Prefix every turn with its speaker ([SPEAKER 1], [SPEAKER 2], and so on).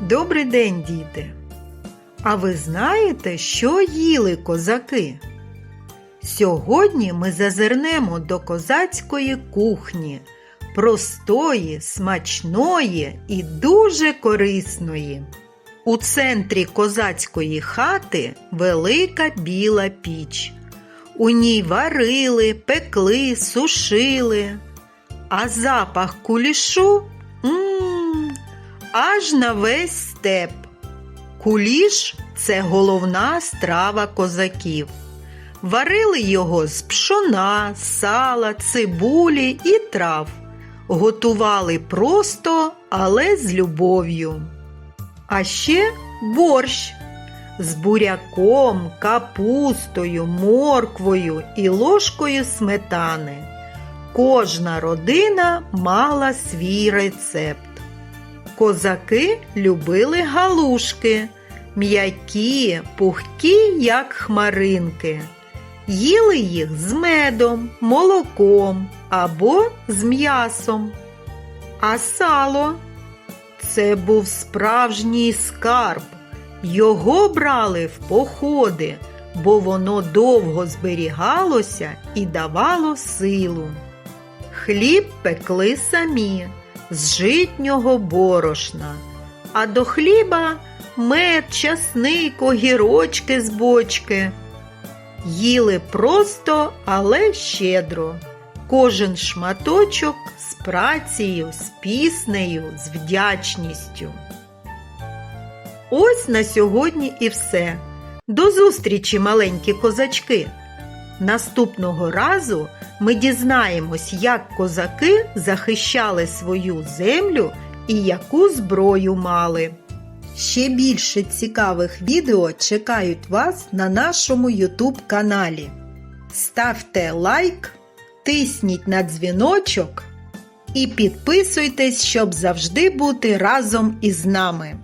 [SPEAKER 1] Добрий день, діти! А ви знаєте, що їли козаки? Сьогодні ми зазирнемо до козацької кухні, простої, смачної і дуже корисної. У центрі козацької хати велика біла піч. У ній варили, пекли, сушили, а запах кулішу м аж на весь степ. Куліш це головна страва козаків. Варили його з пшона, сала, цибулі і трав. Готували просто, але з любов'ю. А ще борщ з буряком, капустою, морквою і ложкою сметани. Кожна родина мала свій рецепт. Козаки любили галушки, м'які, пухкі, як хмаринки. Їли їх з медом, молоком або з м'ясом. А сало це був справжній скарб. Його брали в походи, бо воно довго зберігалося і давало силу. Хліб пекли самі з житнього борошна, а до хліба мед, часник, огірочки з бочки. Їли просто, але щедро. Кожен шматочок з працею, з піснею, з вдячністю. Ось на сьогодні і все. До зустрічі, маленькі козачки! Наступного разу ми дізнаємось, як козаки захищали свою землю і яку зброю мали. Ще більше цікавих відео чекають вас на нашому YouTube каналі. Ставте лайк, тисніть на дзвіночок і підписуйтесь, щоб завжди бути разом із нами.